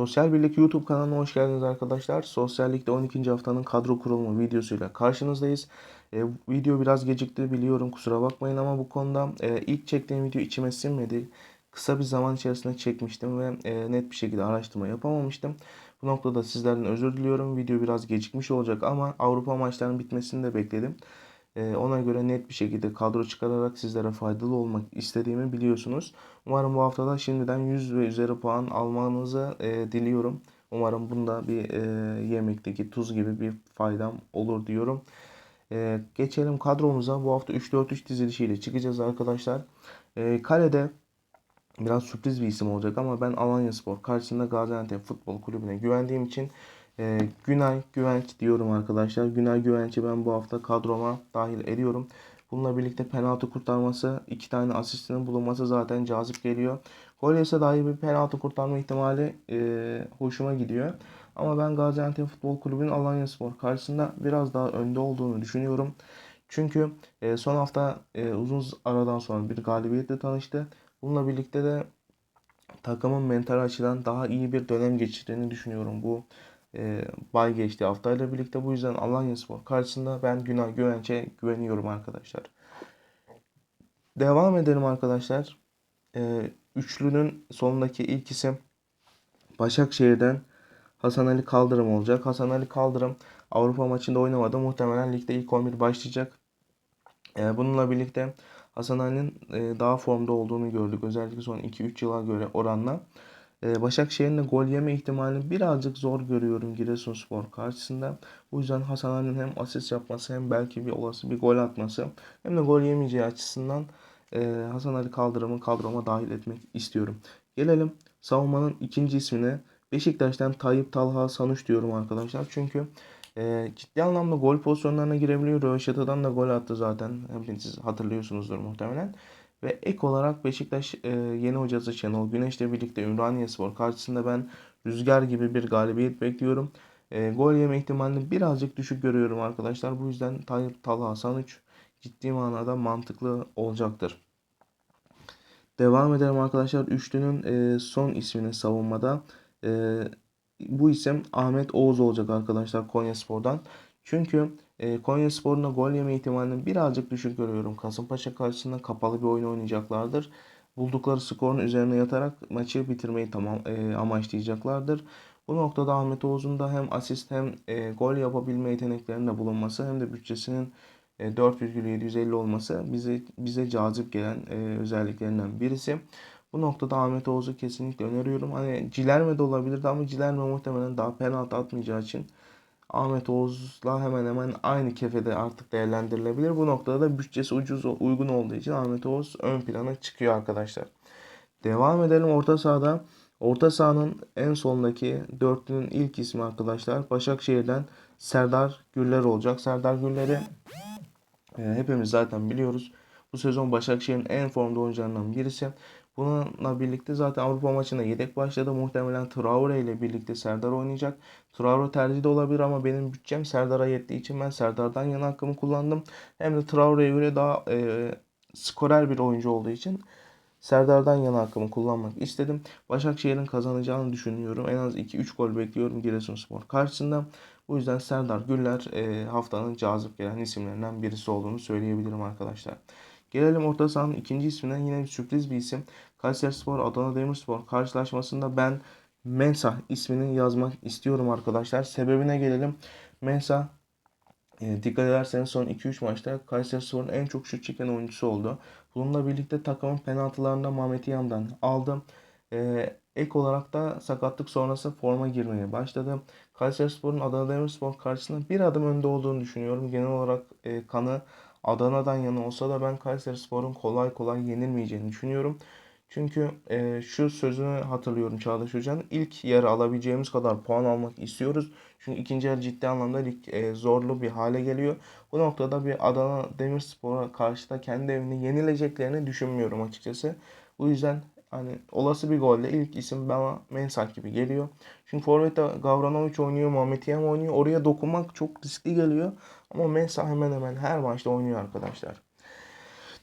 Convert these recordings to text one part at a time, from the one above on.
Sosyal Birlik YouTube kanalına hoş geldiniz arkadaşlar. Sosyal Lig'de 12. haftanın kadro kurulumu videosuyla karşınızdayız. E, video biraz gecikti biliyorum kusura bakmayın ama bu konuda e, ilk çektiğim video içime sinmedi. Kısa bir zaman içerisinde çekmiştim ve e, net bir şekilde araştırma yapamamıştım. Bu noktada sizlerden özür diliyorum. Video biraz gecikmiş olacak ama Avrupa maçlarının bitmesini de bekledim. E, ona göre net bir şekilde kadro çıkararak sizlere faydalı olmak istediğimi biliyorsunuz. Umarım bu haftada şimdiden 100 ve üzeri puan almanızı e, diliyorum. Umarım bunda bir e, yemekteki tuz gibi bir faydam olur diyorum. E, geçelim kadromuza. Bu hafta 3-4-3 dizilişiyle çıkacağız arkadaşlar. Kalede biraz sürpriz bir isim olacak ama ben Alanya Spor karşısında Gaziantep Futbol Kulübü'ne güvendiğim için e, Günay Güvenç diyorum arkadaşlar. Günay Güvenç'i ben bu hafta kadroma dahil ediyorum. Bununla birlikte penaltı kurtarması, iki tane asistinin bulunması zaten cazip geliyor. Gol yese dahi bir penaltı kurtarma ihtimali e, hoşuma gidiyor. Ama ben Gaziantep Futbol Kulübü'nün Alanya Spor karşısında biraz daha önde olduğunu düşünüyorum. Çünkü e, son hafta e, uzun aradan sonra bir galibiyetle tanıştı. Bununla birlikte de takımın mental açıdan daha iyi bir dönem geçirdiğini düşünüyorum bu e, bay geçti haftayla birlikte. Bu yüzden Alanya Spor karşısında ben Günay Güvenç'e güveniyorum arkadaşlar. Devam edelim arkadaşlar. E, üçlünün sonundaki ilk isim Başakşehir'den Hasan Ali Kaldırım olacak. Hasan Ali Kaldırım Avrupa maçında oynamadı. Muhtemelen ligde ilk 11 başlayacak. E, bununla birlikte Hasan Ali'nin e, daha formda olduğunu gördük. Özellikle son 2-3 yıla göre oranla. E, Başakşehir'in de gol yeme ihtimalini birazcık zor görüyorum Giresunspor karşısında. Bu yüzden Hasan Ali'nin hem asist yapması hem belki bir olası bir gol atması hem de gol yemeyeceği açısından e, Hasan Ali Kaldırım'ı kadroma dahil etmek istiyorum. Gelelim savunmanın ikinci ismine. Beşiktaş'tan Tayyip Talha Sanuç diyorum arkadaşlar. Çünkü e, ciddi anlamda gol pozisyonlarına girebiliyor. Röveşata'dan da gol attı zaten. Hepiniz hatırlıyorsunuzdur muhtemelen. Ve ek olarak Beşiktaş e, yeni hocası Şenol Güneş'le birlikte Ümraniye Spor karşısında ben rüzgar gibi bir galibiyet bekliyorum. E, gol yeme ihtimalini birazcık düşük görüyorum arkadaşlar. Bu yüzden Tayyip Talha Sanuç ciddi manada mantıklı olacaktır. Devam edelim arkadaşlar. Üçlünün e, son ismini savunmada. E, bu isim Ahmet Oğuz olacak arkadaşlar Konya Spor'dan. Çünkü e, Konya Spor'un gol yeme ihtimalini birazcık düşük görüyorum. Kasımpaşa karşısında kapalı bir oyun oynayacaklardır. Buldukları skorun üzerine yatarak maçı bitirmeyi tamam e, amaçlayacaklardır. Bu noktada Ahmet Oğuz'un da hem asist hem e, gol yapabilme yeteneklerinde bulunması hem de bütçesinin e, 4,750 olması bize bize cazip gelen e, özelliklerinden birisi. Bu noktada Ahmet Oğuz'u kesinlikle öneriyorum. Hani Cilerme de olabilirdi ama Cilerme muhtemelen daha penaltı atmayacağı için Ahmet Oğuz'la hemen hemen aynı kefede artık değerlendirilebilir. Bu noktada da bütçesi ucuz uygun olduğu için Ahmet Oğuz ön plana çıkıyor arkadaşlar. Devam edelim orta sahada. Orta sahanın en sondaki dörtlünün ilk ismi arkadaşlar Başakşehir'den Serdar Güller olacak. Serdar Güller'i e, hepimiz zaten biliyoruz. Bu sezon Başakşehir'in en formda oyuncularından birisi. Bununla birlikte zaten Avrupa maçında yedek başladı. Muhtemelen Traore ile birlikte Serdar oynayacak. Traore tercih de olabilir ama benim bütçem Serdar'a yettiği için ben Serdar'dan yana hakkımı kullandım. Hem de Traore'ye göre daha e, skorer bir oyuncu olduğu için Serdar'dan yana hakkımı kullanmak istedim. Başakşehir'in kazanacağını düşünüyorum. En az 2-3 gol bekliyorum Giresunspor karşısında. Bu yüzden Serdar Güller e, haftanın cazip gelen isimlerinden birisi olduğunu söyleyebilirim arkadaşlar. Gelelim orta sahanın ikinci ismine yine bir sürpriz bir isim. Kayserispor Adana Demirspor karşılaşmasında ben Mensah ismini yazmak istiyorum arkadaşlar. Sebebine gelelim. Mensah e, dikkat ederseniz son 2-3 maçta Kayserispor'un en çok şut çeken oyuncusu oldu. Bununla birlikte takımın penaltılarında Mehmet Yam'dan aldım. E, ek olarak da sakatlık sonrası forma girmeye başladı. Kayserispor'un Adana Demirspor karşısında bir adım önde olduğunu düşünüyorum. Genel olarak e, kanı Adana'dan yana olsa da ben Kayserispor'un kolay kolay yenilmeyeceğini düşünüyorum. Çünkü e, şu sözünü hatırlıyorum Çağdaş Hoca'nın. ilk yarı alabileceğimiz kadar puan almak istiyoruz. Çünkü ikinci yarı ciddi anlamda lig e, zorlu bir hale geliyor. Bu noktada bir Adana Demirspor'a karşı da kendi evinde yenileceklerini düşünmüyorum açıkçası. Bu yüzden hani olası bir golle ilk isim bana Mensah gibi geliyor. Çünkü Forvet'te Gavranovic oynuyor, Mehmet Yem oynuyor. Oraya dokunmak çok riskli geliyor. Ama Mensah hemen hemen her maçta oynuyor arkadaşlar.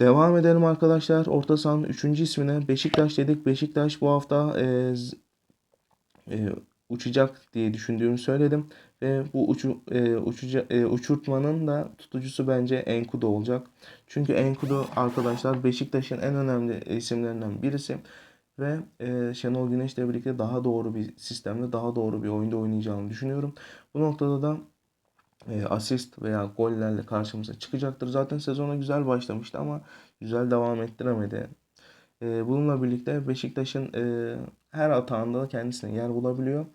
Devam edelim arkadaşlar. Orta sahanın 3. ismine Beşiktaş dedik. Beşiktaş bu hafta e, e, uçacak diye düşündüğümü söyledim. Ve bu uçu, e, uçuca, e, uçurtmanın da tutucusu bence Enkudu olacak. Çünkü Enkudu arkadaşlar Beşiktaş'ın en önemli isimlerinden birisi. Ve e, Şenol Güneş'le birlikte daha doğru bir sistemde, daha doğru bir oyunda oynayacağını düşünüyorum. Bu noktada da e, asist veya gollerle karşımıza çıkacaktır. Zaten sezona güzel başlamıştı ama güzel devam ettiremedi. E, bununla birlikte Beşiktaş'ın e, her atağında kendisine yer bulabiliyor.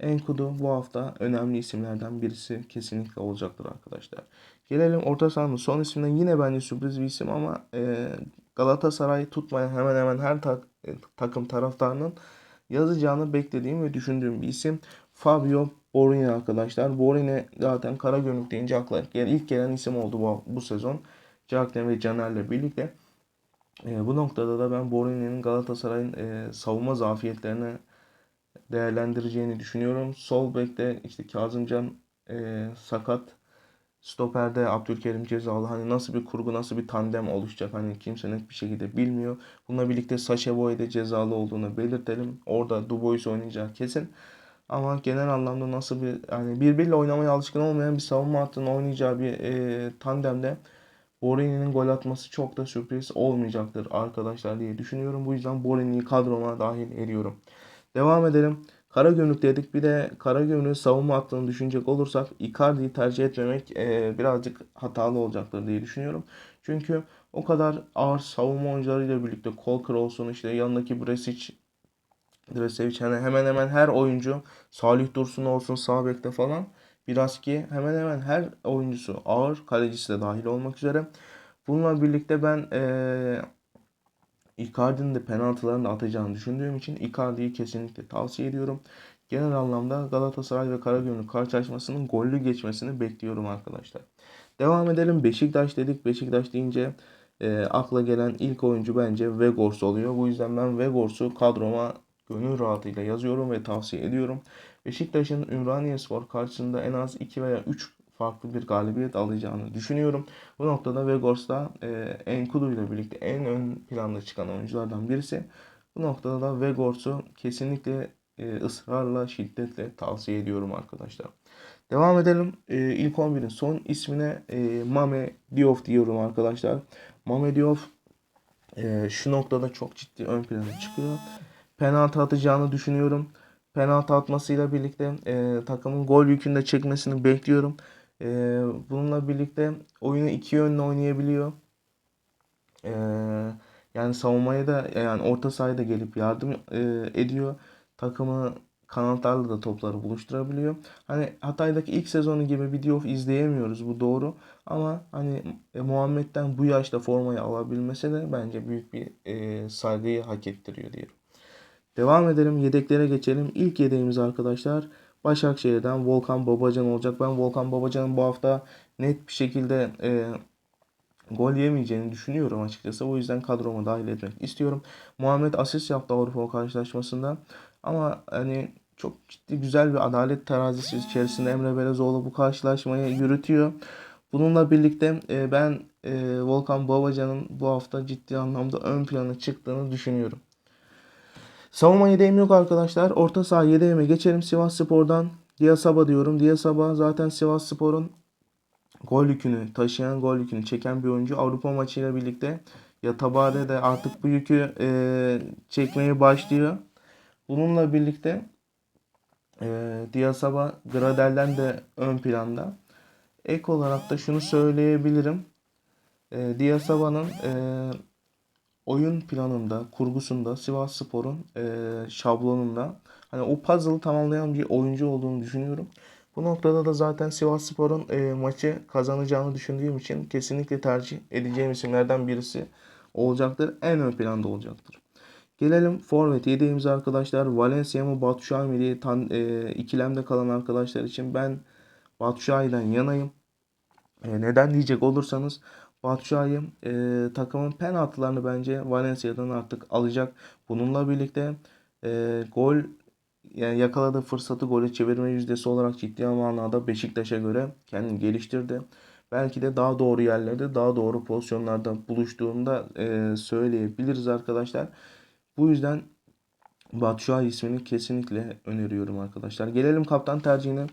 Enkudu bu hafta önemli isimlerden birisi kesinlikle olacaktır arkadaşlar. Gelelim orta sahanın son isminden yine bence sürpriz bir isim ama e, Galatasaray tutmayan hemen hemen her tak, e, takım taraftarının yazacağını beklediğim ve düşündüğüm bir isim Fabio Borini arkadaşlar. Borini zaten kara gönlük deyince akla ilk gelen isim oldu bu, bu sezon. Cagney ve Caner'le birlikte. E, bu noktada da ben Borini'nin Galatasaray'ın e, savunma zafiyetlerini değerlendireceğini düşünüyorum. Sol bekte işte Kazımcan e, sakat. Stoperde Abdülkerim cezalı. Hani nasıl bir kurgu, nasıl bir tandem oluşacak hani kimse net bir şekilde bilmiyor. Bununla birlikte Sacha Boey de cezalı olduğunu belirtelim. Orada Dubois oynayacağı kesin. Ama genel anlamda nasıl bir yani birbiriyle oynamaya alışkın olmayan bir savunma hattının oynayacağı bir e, tandemde Borini'nin gol atması çok da sürpriz olmayacaktır arkadaşlar diye düşünüyorum. Bu yüzden Borini'yi kadroma dahil ediyorum. Devam edelim. Karagümrük dedik. Bir de Karagümrük savunma hattını düşünecek olursak Icardi'yi tercih etmemek e, birazcık hatalı olacaktır diye düşünüyorum. Çünkü o kadar ağır savunma oyuncularıyla birlikte Kolkır olsun işte yanındaki Bresic Dresevic hani hemen hemen her oyuncu Salih Dursun olsun sağ bekte falan biraz ki hemen hemen her oyuncusu ağır kalecisi de dahil olmak üzere. Bununla birlikte ben ee, Icardi'nin de penaltılarını atacağını düşündüğüm için Icardi'yi kesinlikle tavsiye ediyorum. Genel anlamda Galatasaray ve Karagümrük karşılaşmasının gollü geçmesini bekliyorum arkadaşlar. Devam edelim. Beşiktaş dedik. Beşiktaş deyince e, akla gelen ilk oyuncu bence Vegors oluyor. Bu yüzden ben Vegors'u kadroma gönül rahatıyla yazıyorum ve tavsiye ediyorum. Beşiktaş'ın Ümraniyespor karşısında en az 2 veya 3 farklı bir galibiyet alacağını düşünüyorum. Bu noktada Vegors da e, Enkudu ile birlikte en ön planda çıkan oyunculardan birisi. Bu noktada da Vegors'u kesinlikle e, ısrarla, şiddetle tavsiye ediyorum arkadaşlar. Devam edelim. E, ilk 11'in son ismine e, Mame Diouf diyorum arkadaşlar. Mame Diouf e, şu noktada çok ciddi ön plana çıkıyor. Penaltı atacağını düşünüyorum. Penaltı atmasıyla birlikte e, takımın gol yükünü de çekmesini bekliyorum. E, bununla birlikte oyunu iki yönlü oynayabiliyor. E, yani savunmaya da yani orta sahaya da gelip yardım e, ediyor. Takımı kanatlarla da topları buluşturabiliyor. Hani Hatay'daki ilk sezonu gibi bir Diouf izleyemiyoruz bu doğru. Ama hani e, Muhammed'den bu yaşta formayı alabilmesi de bence büyük bir e, saygıyı hak ettiriyor diyelim. Devam edelim yedeklere geçelim. İlk yedeğimiz arkadaşlar Başakşehir'den Volkan Babacan olacak. Ben Volkan Babacan'ın bu hafta net bir şekilde e, gol yemeyeceğini düşünüyorum açıkçası. O yüzden kadroma dahil etmek istiyorum. Muhammed asist yaptı Avrupa karşılaşmasında. Ama hani çok ciddi güzel bir adalet terazisi içerisinde Emre Belezoğlu bu karşılaşmayı yürütüyor. Bununla birlikte e, ben e, Volkan Babacan'ın bu hafta ciddi anlamda ön plana çıktığını düşünüyorum. Savunma yedeğim yok arkadaşlar. Orta saha yedeğime geçelim Sivas Spor'dan. Diasaba diyorum. Diasaba zaten Sivas Spor'un gol yükünü taşıyan, gol yükünü çeken bir oyuncu. Avrupa maçıyla birlikte ya Tabare de artık bu yükü e, çekmeye başlıyor. Bununla birlikte e, Diasaba Gradel'den de ön planda. Ek olarak da şunu söyleyebilirim. E, Diasaba'nın e, oyun planında, kurgusunda Sivas Spor'un e, şablonunda hani o puzzle'ı tamamlayan bir oyuncu olduğunu düşünüyorum. Bu noktada da zaten Sivas Spor'un e, maçı kazanacağını düşündüğüm için kesinlikle tercih edeceğim isimlerden birisi olacaktır. En ön planda olacaktır. Gelelim forvet yedeğimiz arkadaşlar. Valencia mı Batu mı diye tan, e, ikilemde kalan arkadaşlar için ben Batu yanayım. E, neden diyecek olursanız Batshuayi e, takımın penaltılarını bence Valencia'dan artık alacak. Bununla birlikte e, gol yani yakaladığı fırsatı gole çevirme yüzdesi olarak ciddi manada Beşiktaş'a göre kendini geliştirdi. Belki de daha doğru yerlerde, daha doğru pozisyonlarda buluştuğunda e, söyleyebiliriz arkadaşlar. Bu yüzden Batshuayi ismini kesinlikle öneriyorum arkadaşlar. Gelelim kaptan tercihine.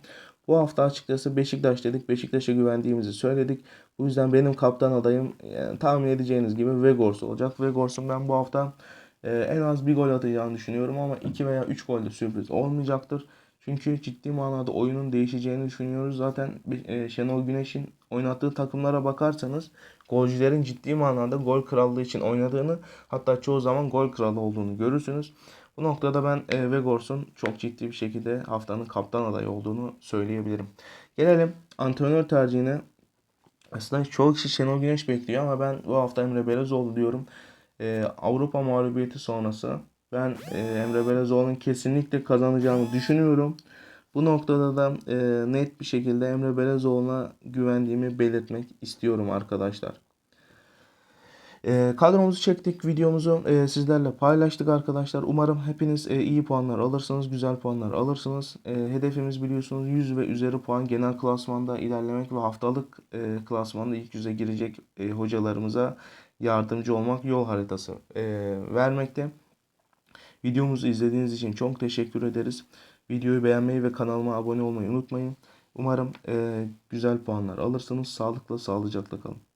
Bu hafta açıkçası Beşiktaş dedik. Beşiktaş'a güvendiğimizi söyledik. Bu yüzden benim kaptan adayım yani tahmin edeceğiniz gibi Vegors olacak. Vegors'un ben bu hafta e, en az bir gol atacağını düşünüyorum ama 2 veya 3 gol de sürpriz olmayacaktır. Çünkü ciddi manada oyunun değişeceğini düşünüyoruz. Zaten e, Şenol Güneş'in oynattığı takımlara bakarsanız golcülerin ciddi manada gol krallığı için oynadığını hatta çoğu zaman gol kralı olduğunu görürsünüz. Bu noktada ben e, Vegors'un çok ciddi bir şekilde haftanın kaptan adayı olduğunu söyleyebilirim. Gelelim antrenör tercihine. Aslında çoğu kişi Şenol Güneş bekliyor ama ben bu hafta Emre Belezoğlu diyorum. E, Avrupa mağlubiyeti sonrası ben e, Emre Belezoğlu'nun kesinlikle kazanacağını düşünüyorum. Bu noktada da e, net bir şekilde Emre Belezoğlu'na güvendiğimi belirtmek istiyorum arkadaşlar. E, kadromuzu çektik, videomuzu e, sizlerle paylaştık arkadaşlar. Umarım hepiniz e, iyi puanlar alırsınız, güzel puanlar alırsınız. E, hedefimiz biliyorsunuz 100 ve üzeri puan genel klasmanda ilerlemek ve haftalık e, klasmanda ilk yüze girecek e, hocalarımıza yardımcı olmak yol haritası e, vermekte. Videomuzu izlediğiniz için çok teşekkür ederiz. Videoyu beğenmeyi ve kanalıma abone olmayı unutmayın. Umarım e, güzel puanlar alırsınız. Sağlıkla, sağlıcakla kalın.